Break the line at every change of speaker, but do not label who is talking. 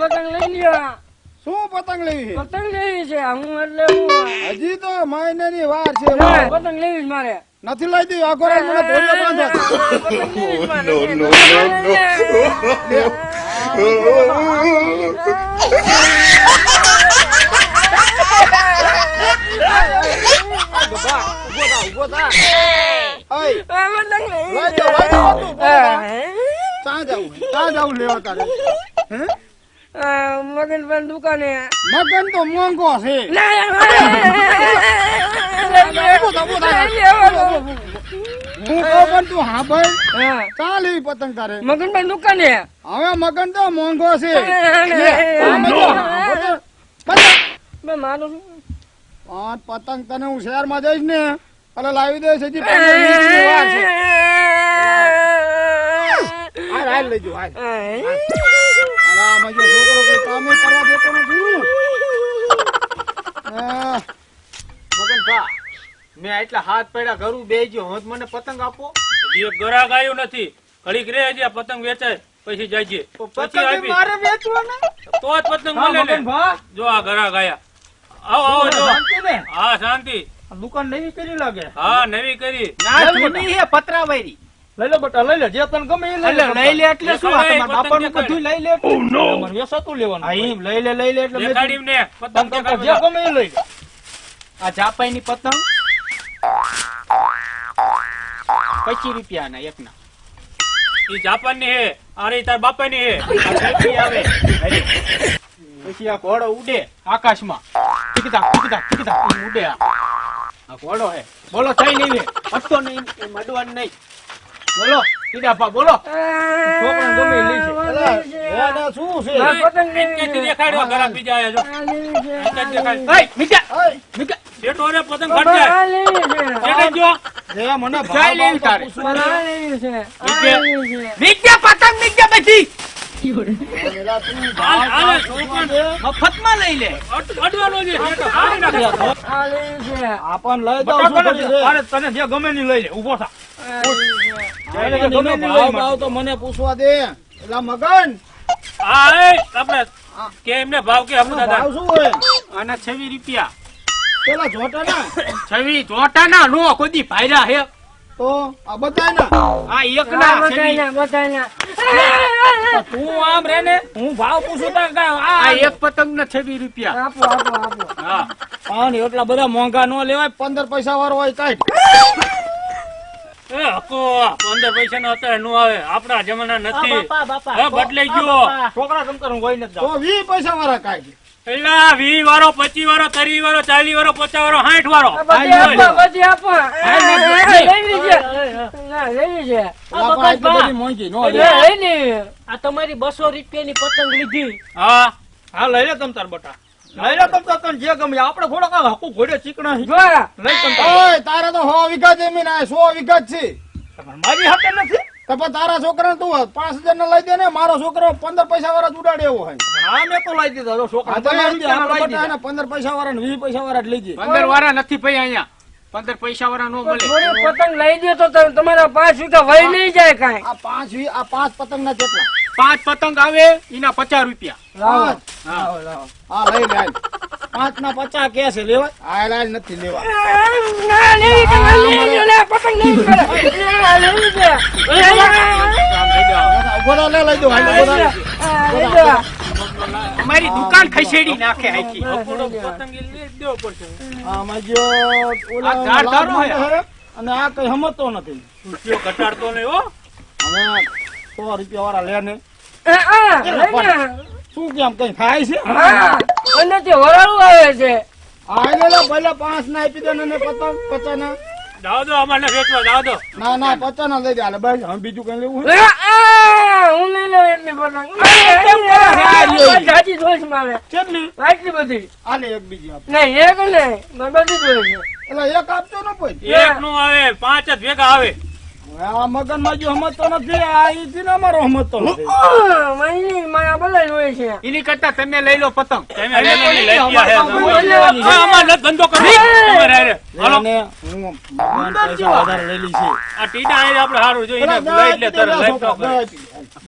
પતંગ લઈ લ્યો.
શું પતંગ લેવી છે
પતંગ લેવી છે હું એટલે હું
હજી તો મહિનાની વાર છે.
પતંગ લેવી છે મારે.
નથી લઈ દી આખો રાત મને ધોળિયો બાંધો
છે મારે.
No, no,
અય
આ પતંગ લેવી
લઈ
છે.
જાઓ, લઈ જાઓ તું.
હા.
ક્યાં જાવું ક્યાં જાવું લેવા તારે. હે?
આ પણ દુકાને.
મગન તો મોંઘો છે. પણ તું હા ભાઈ. ચાલ પતંગ તારે.
મગનભાઈ દુકાને.
હવે મગન તો મોંઘો છે. પાંચ પતંગ. તને હું શહેરમાં જઈશ ને એટલે લાવી દઈશ હજી હાલ હાલ લઈ જાઓ, હાલ. હાલ, આમાં જો છોકરો કઈ કામે કરવા દેતો નથી.
મગન ભા મેં એટલા હાથ પડ્યા ઘરું બે ગયો હવે મને પતંગ આપો.
એક ગ્રાહક નથી. ઘડીક રે હજી પતંગ વેચાય પછી જાજે. પછી આપી.
મારે વેચવાના
તો જ પતંગ મળે ને જો આ ગરાક આયા. આવો આવો જો. હા શાંતિ.
આ દુકાન નવી કરી લાગે.
હા નવી કરી.
ના જૂની હે પતરાવાળી લઈ લે બટા લઈ લે. જે તને ગમે એ લઈ લે. લઈ લે એટલે શું આ તમારા બાપાનું
પતંગ
બધું લઈ લે? તમારે સતું લેવાનું? અહીં લઈ લે લઈ લે એટલે મેં
ગાડી ને. પતંગ
તમ તમ જે ગમે એ લઈ લે. આ જાપાની પતંગ. 25 રૂપિયા
ના એક ના ઈ જાપાનની હે. અને તાર બાપા ની હે
આવે. પછી આ ઘોડો ઉડે આકાશમાં. ટીકતા ટીકતા ટીકતા ઉડે આ. આ ઘોડો હે. બોલો થઈ નહીં અટતો નહીં એ મડવાનું નહીં. બોલો ટીડાપા બોલો. છોકરાને ગમે એ લઈ છે
હેડા શું છે?
પતંગ.
દેખાડ્યો ગ્રાહક બીજા આયા જો. દેખાડ.
એય
ઓય,
મીઠા.
શેઠો રે પતંગ ફાટી જાય. શેઠે જો.
જે મને
લેવી
ભાવ
તારે. મીઠા. પતંગ મીઠા બધી. મફતમાં લઈ લે.
અડ- અડવાનો છે.
આપણ લઈ.
અરે તને જે ગમે ની લઈ લે. ઊભો થા.
ભાવ ભાવ તો મને પૂછવા દે. એલા મગન.
આપણે કે એમને ભાવ કે આપણે
ભાવ શું હોય?
આના છવ્વીસ રૂપિયા.
પેલા જોટા ના
છવ્વીસ નો કોઈ ભાયરા હે.
તો આ બતાય ના
આ એક ના
બધાય
છવ્વીસ.
ના, બધાય ના.
તું આમ રે ને હું ભાવ પૂછું તો આ એક પતંગ ના છવી રૂપિયા.
આપો આપો આપો.
હા.
પણ એટલા બધા મોંઘા નો લેવાય. પંદર પૈસા વાળો હોય કાઢ
એ હકો પંદર પૈસા નો અત્યારે નું આવે આપણા જમાના નથી બદલાઈ ગયો
છોકરા તમ તારું કોઈ નથી
તો વીસ પૈસા વાળા કાઢ
પેલા વી વાળો પચી વાળો ત્રીસ વાળો ચાલીસ વાળો પચાસ વાળો સાઠ વાળો
આ ના
નો
તમારી બસો રૂપિયાની પતંગ લીધી
હા
હા લઈ લે તમ તાર બટા લઈ લે તને જે ગમે આપણે થોડોક હકુ ઘોડે ચીકણા હી.
જો
લઈ તમ તાર
ઓય તારે તો સો વીઘા જમીન આ સો વીઘા જ છે.
મારી હાથે નથી?
તો પણ તારા છોકરા તું પાંચ હજાર ને લઈ દે ને મારો છોકરો પંદર પૈસા વાળા ઉડાડે એવો હોય.
હા મેં તો લઈ દીધા. છોકરા પંદર
લઈ
લઈ
પૈસા વાળા ને વીસ પૈસા વાળા જ લઈ દે
પંદર વાળા નથી ભાઈ અહીંયા. પંદર પૈસા વાળા નો મળે.
થોડી પતંગ લઈ દે તો તમે- તમારા પાંચ વીઘા વહી નહીં જાય કાંઈ.
આ પાંચ વી- આ પાંચ પતંગ ના જેટલા.
પાંચ પતંગ આવે એના પચાસ રૂપિયા. હા
હા લઈ લે પાંચ ના પચાસ કે છે લેવા? હાલ નથી લેવા.
અમારી દુકાન ખસેડી નાખે આખી.
અને આ કઈ સમજતો નથી.
રૂપિયો ઘટાડતો નહીં હો.
હવે સો રૂપિયા વાળા લે. ને. શું કેમ કઈ ખાય છે
હા, તે વરાળું આવે છે
આને ભલે પાંચ ના આપી દે ને પતંગ પચાસ ના
અમારે વેચવા
ના ના પચાસ ના લઈ બસ હવે બીજું કઈ લેવું હે?
લઈ લઉં એટલી પતંગ જોઈશ મારે
કેટલી
આટલી બધી
હાલે એક બીજી આપ
નહીં એક નહીં બધી જોઈશે
એટલે એક આપજો ને કોઈ
એક નું આવે પાંચ જ ભેગા આવે
આ મગનમાં જો સમજતો નથી આ ઈ થી અમારો સમજતો નથી.
આ, મહિની મારા બધા છે.
એની કરતા તમે લઈ લો પતંગ.
તમે લઈ લો, લઈ ગયા હે.
અમારે
ધંધો તમારે. હાલો.
મગન પૈસા વધારે લઈ લી છે.
આ ટીડા હારે આપણે સારું જો એને લઈ લે તરત લઈ